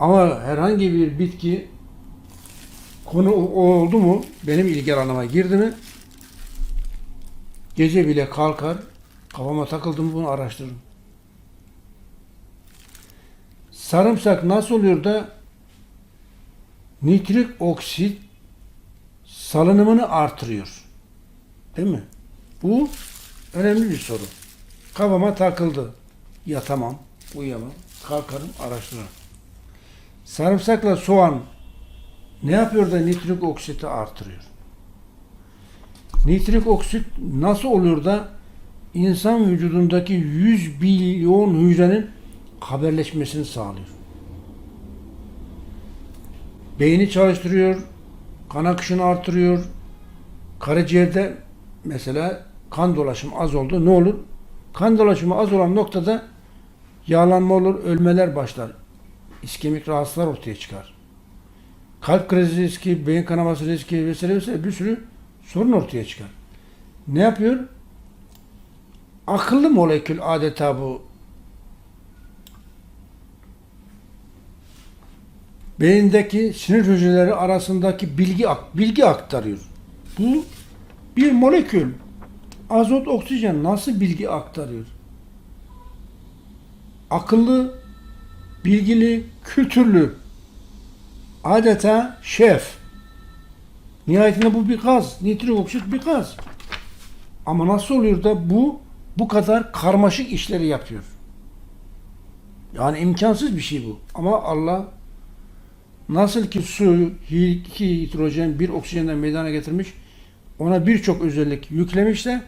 Ama herhangi bir bitki konu oldu mu benim ilgi alanıma girdi mi gece bile kalkar kafama takıldı mı bunu araştırırım. Sarımsak nasıl oluyor da nitrik oksit salınımını artırıyor? Değil mi? Bu önemli bir soru. Kafama takıldı. Yatamam, uyuyamam. Kalkarım, araştırırım. Sarımsakla soğan ne yapıyor da nitrik oksiti artırıyor? Nitrik oksit nasıl oluyor da insan vücudundaki 100 milyon hücrenin haberleşmesini sağlıyor? Beyni çalıştırıyor, kan akışını artırıyor. Karaciğerde mesela kan dolaşımı az oldu. Ne olur? Kan dolaşımı az olan noktada yağlanma olur, ölmeler başlar. İskemik rahatsızlar ortaya çıkar. Kalp krizi riski, beyin kanaması riski vesaire vesaire bir sürü sorun ortaya çıkar. Ne yapıyor? Akıllı molekül adeta bu. Beyindeki sinir hücreleri arasındaki bilgi bilgi aktarıyor. Bu bir molekül. Azot, oksijen nasıl bilgi aktarıyor? Akıllı, bilgili, kültürlü, adeta şef. Nihayetinde bu bir gaz. Nitrik oksit bir gaz. Ama nasıl oluyor da bu bu kadar karmaşık işleri yapıyor? Yani imkansız bir şey bu. Ama Allah nasıl ki su, iki hidrojen, bir oksijenden meydana getirmiş, ona birçok özellik yüklemiş de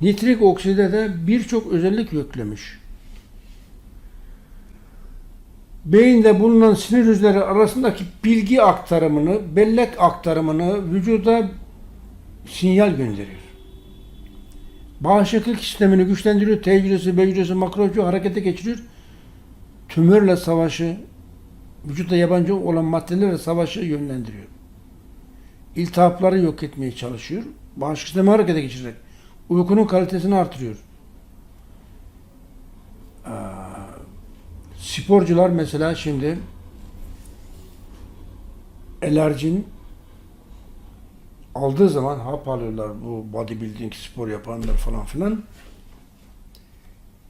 nitrik okside de birçok özellik yüklemiş. Beyinde bulunan sinir hücreleri arasındaki bilgi aktarımını, bellek aktarımını vücuda sinyal gönderiyor. Bağışıklık sistemini güçlendiriyor, T hücresi, B hücresi, makro hücre harekete geçiriyor. Tümörle savaşı, vücutta yabancı olan maddelerle savaşı yönlendiriyor. İltihapları yok etmeye çalışıyor. Bağışıklık sistemi harekete geçirerek. Uykunun kalitesini artırıyor. Sporcular mesela şimdi elerjin aldığı zaman hap alıyorlar bu bodybuilding spor yapanlar falan filan.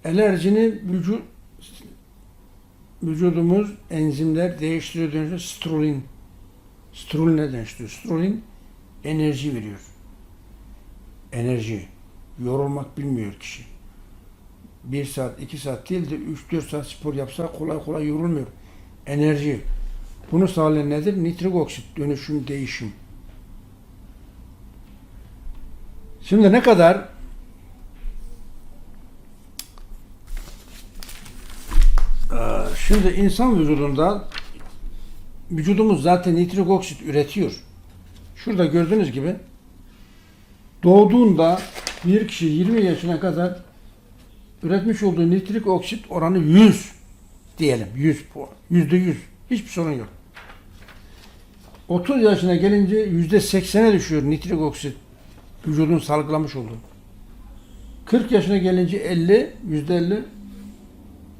Elerjini vücut vücudumuz enzimler değiştiriyor dönüştürüyor. Strolin. Stroline dönüştürüyor. Strolin enerji veriyor. Enerji. Yorulmak bilmiyor kişi. Bir saat, iki saat değil de üç, dört saat spor yapsa kolay kolay yorulmuyor. Enerji. Bunu sağlayan nedir? Nitrik oksit dönüşüm, değişim. Şimdi ne kadar Şimdi insan vücudunda vücudumuz zaten nitrik oksit üretiyor. Şurada gördüğünüz gibi doğduğunda bir kişi 20 yaşına kadar üretmiş olduğu nitrik oksit oranı 100 diyelim. 100 puan. Yüzde 100. Hiçbir sorun yok. 30 yaşına gelince yüzde 80'e düşüyor nitrik oksit vücudun salgılamış olduğu. 40 yaşına gelince 50, yüzde 50,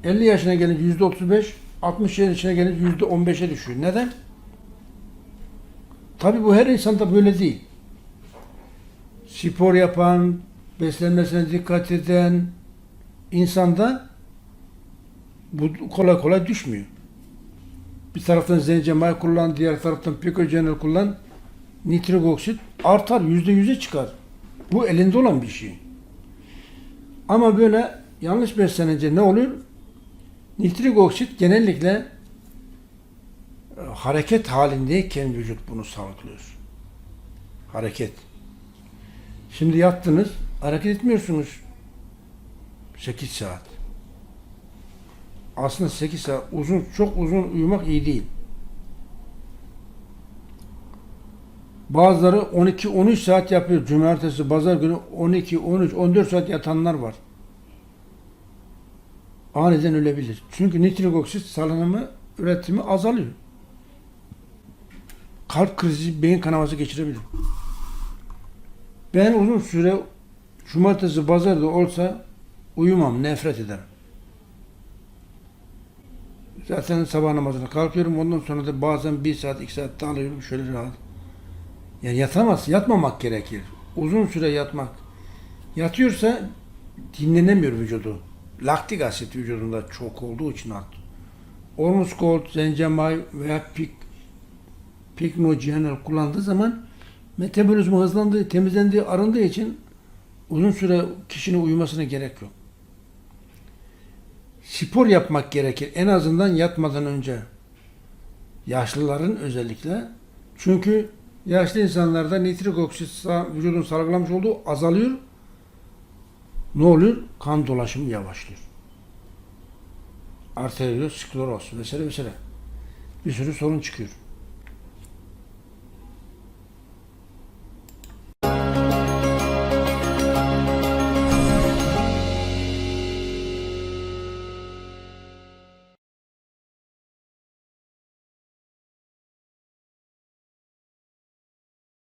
50 yaşına gelince yüzde 35, 60 yaşına gelince yüzde 15'e düşüyor. Neden? Tabii bu her insanda böyle değil. Spor yapan, beslenmesine dikkat eden insanda bu kolay kolay düşmüyor. Bir taraftan zencemay kullan, diğer taraftan pikojenel kullan, nitrik oksit artar, yüzde yüze çıkar. Bu elinde olan bir şey. Ama böyle yanlış beslenince ne oluyor? Nitrik oksit genellikle e, hareket halindeyken vücut bunu salgılıyor. Hareket. Şimdi yattınız, hareket etmiyorsunuz. 8 saat. Aslında 8 saat uzun, çok uzun uyumak iyi değil. Bazıları 12-13 saat yapıyor. Cumartesi, pazar günü 12, 13, 14 saat yatanlar var. Aniden ölebilir. Çünkü nitrik oksit salınımı, üretimi azalıyor. Kalp krizi, beyin kanaması geçirebilir. Ben uzun süre cumartesi, pazar da olsa uyumam, nefret ederim. Zaten sabah namazına kalkıyorum. Ondan sonra da bazen bir saat, iki saat alıyorum şöyle rahat. Yani yatamaz, yatmamak gerekir. Uzun süre yatmak. Yatıyorsa dinlenemiyor vücudu. Laktik asit vücudunda çok olduğu için artık. Ormus Gold, zencemay veya pik, piknogenel kullandığı zaman metabolizma hızlandığı, temizlendiği, arındığı için uzun süre kişinin uyumasına gerek yok. Spor yapmak gerekir. En azından yatmadan önce. Yaşlıların özellikle. Çünkü yaşlı insanlarda nitrik oksit vücudun salgılamış olduğu azalıyor. Ne oluyor? Kan dolaşımı yavaşlıyor. Arterioskleroz vesaire vesaire. Bir sürü sorun çıkıyor.